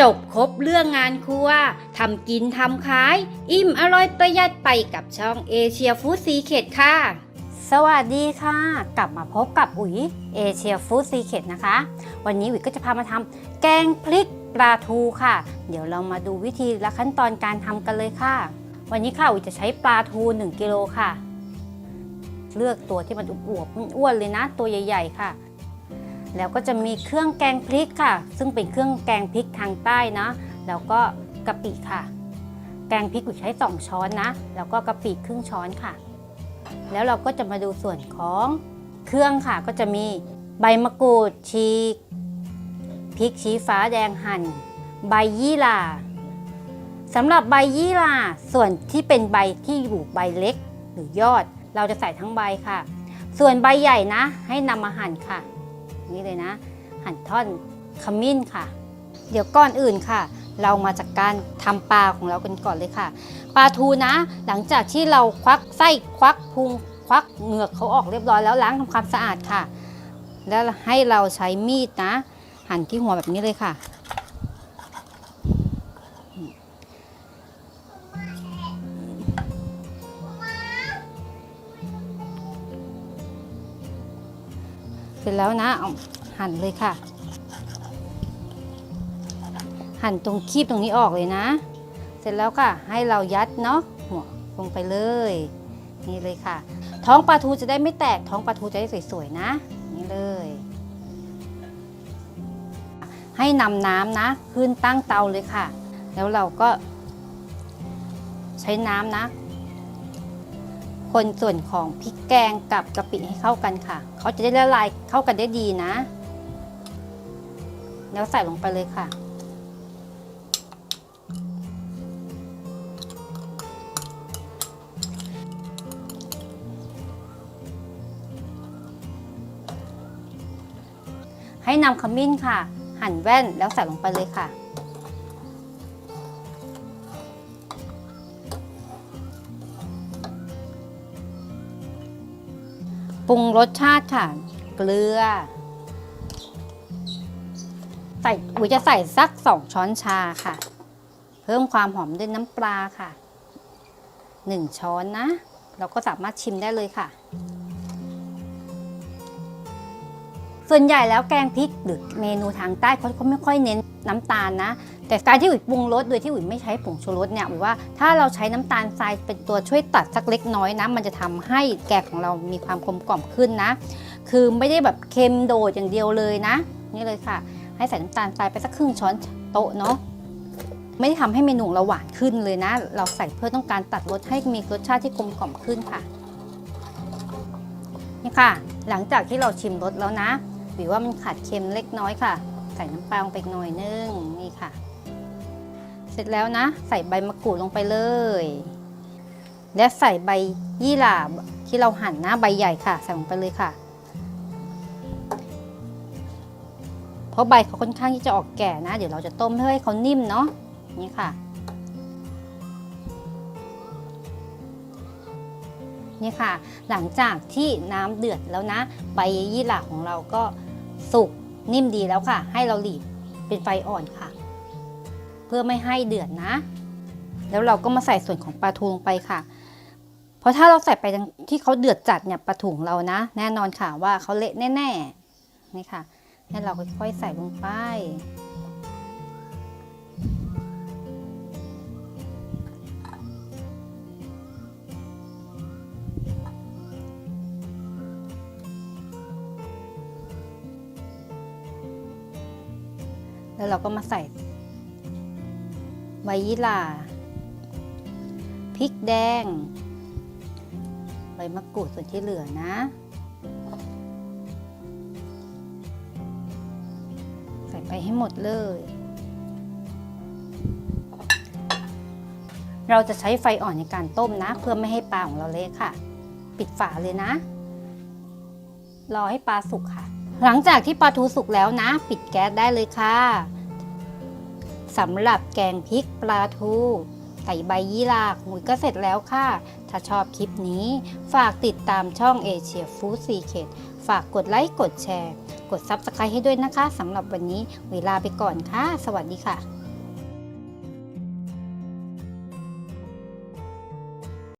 จบครบเรื่องงานครัวทำกินทำขาย อิ่มอร่อยประหยัดไปกับช่องเอเชียฟู้ดซีเคดค่ะ สวัสดีค่ะ กลับมาพบกับอุ๋ยเอเชียฟู้ดซีเคดนะคะ วันนี้อุ๋ยก็จะพามาทำแกงพริกปลาทูค่ะ เดี๋ยวเรามาดูวิธีและขั้นตอนการทำกันเลยค่ะ วันนี้ค่ะอุ๋ยจะใช้ปลาทู 1กิโลค่ะ เลือกตัวที่มันอวบๆอ้วนๆเลยนะ ตัวใหญ่ ๆ ค่ะ แล้วก็จะมีเครื่องแกงพริกค่ะ ซึ่งเป็นเครื่องแกงพริกทางใต้นะ แล้วก็กะปิค่ะ แกงพริกอุ๋ยใช้ 2 ช้อนนะ แล้วก็กะปิครึ่งช้อนค่ะ แล้วเราก็จะมาดูส่วนของเครื่องค่ะ ก็จะมีใบมะกรูดฉีกพริกชี้ฟ้าแดงหั่น ใบยี่หร่าสำหรับใบยี่หร่าส่วนที่เป็นใบที่อยู่ใบเล็กหรือยอด เราจะใส่ทั้งใบค่ะ ส่วนใบใหญ่นะ ให้นำมาหั่นค่ะ นี่เลยนะ หั่นท่อนขมิ้นค่ะ เดี๋ยวก่อนอื่นค่ะ เรามาจากการทำปลาของเรากันก่อนเลยค่ะ ปลาทูนะ หลังจากที่เราควักไส้ควักพุงควักเหงือกเขาออกเรียบร้อยแล้วล้างทำความสะอาดค่ะ แล้วให้เราใช้มีดนะ หั่นที่หัวแบบนี้เลยค่ะ ร็จแล้วนะเอาหั่นเลยค่ะ หั่นตรงคีบตรงนี้ออกเลยนะ เสร็จแล้วค่ะ ให้เรายัดเนาะหัวลงไปเลย นี่เลยค่ะ ท้องปลาทูจะได้ไม่แตกท้องปลาทูจะได้สวยๆนะ นี่เลย ให้นำน้ำนะ ขึ้นตั้งเตาเลยค่ะ แล้วเราก็ใช้น้ำนะ คนส่วนของพริกแกงกับกะปิให้เข้ากันค่ะ เขาจะได้ละลายเข้ากันได้ดีนะ แล้วใส่ลงไปเลยค่ะ ให้นำขมิ้นค่ะ หั่นแว่นแล้วใส่ลงไปเลยค่ะ ปรุงรสชาติค่ะ เกลือ ใส่อุ๋ยจะใส่สักสองช้อนชาค่ะ เพิ่มความหอมด้วยน้ำปลาค่ะหนึ่งช้อนนะ เราก็สามารถชิมได้เลยค่ะ ส่วนใหญ่แล้วแกงพริกหรือเมนูทางใต้เขาเขาไม่ค่อยเน้นน้ำตาลนะ แต่การที่อุ๋ยปรุงรสโดยที่อุ๋ยไม่ใช้ผงชูรสเนี่ยอุ๋ยว่าถ้าเราใช้น้ำตาลทรายเป็นตัวช่วยตัดสักเล็กน้อยนะมันจะทำให้แกงของเรามีความกลมกล่อมขึ้นนะ คือไม่ได้แบบเค็มโดดอย่างเดียวเลยนะ นี่เลยค่ะ ให้ใส่น้ำตาลทรายไปสักครึ่งช้อนโต๊ะเนาะไม่ได้ทำให้เมนูเราหวานขึ้นเลยนะ เราใส่เพื่อต้องการตัดรสให้มีรสชาติที่กลมกล่อมขึ้นค่ะนี่ค่ะ หลังจากที่เราชิมรสแล้วนะหรือว่ามันขาดเค็มเล็กน้อยค่ะ ใส่น้ำปลาลงไปหน่อยนึงนี่ค่ะ สร็จแล้วนะ ใส่ใบมะกรูดลงไปเลย และใส่ใบยี่หร่าที่เราหั่นนะใบใหญ่ค่ะ ใส่ลงไปเลยค่ะ เพราะใบเขาค่อนข้างที่จะออกแก่นะ เดี๋ยวเราจะต้มเพื่อให้เขานิ่มเนาะนี่ค่ะนี่ค่ะ หลังจากที่น้ำเดือดแล้วนะ ใบยี่หร่าของเราก็สุกนิ่มดีแล้วค่ะ ให้เราหลีบเป็นไฟอ่อนค่ะ เพื่อไม่ให้เดือดนะ แล้วเราก็มาใส่ส่วนของปลาทูลงไปค่ะ เพราะถ้าเราใส่ไปที่เขาเดือดจัดเนี่ยปลาทูของเรานะ แน่นอนค่ะว่าเขาเละแน่ๆนี่ค่ะให้เราค่อยๆใส่ลงไปแล้วเราก็มาใส่ ใบยี่หร่าพริกแดง ใบมะกรูดส่วนที่เหลือนะ ใส่ไปให้หมดเลย เราจะใช้ไฟอ่อนในการต้มนะ เพื่อไม่ให้ปลาของเราเละค่ะ ปิดฝาเลยนะ รอให้ปลาสุกค่ะ หลังจากที่ปลาทูสุกแล้วนะ ปิดแก๊สได้เลยค่ะ สำหรับแกงพริกปลาทูใส่ใบยี่หร่าหุยก็เสร็จแล้วค่ะ ถ้าชอบคลิปนี้ ฝากติดตามช่องเอเชียฟู้ดซีเคดฝากกดไลค์กดแชร์ กด Subscribe ให้ด้วยนะคะสำหรับวันนี้เวลาไปก่อนค่ะ สวัสดีค่ะ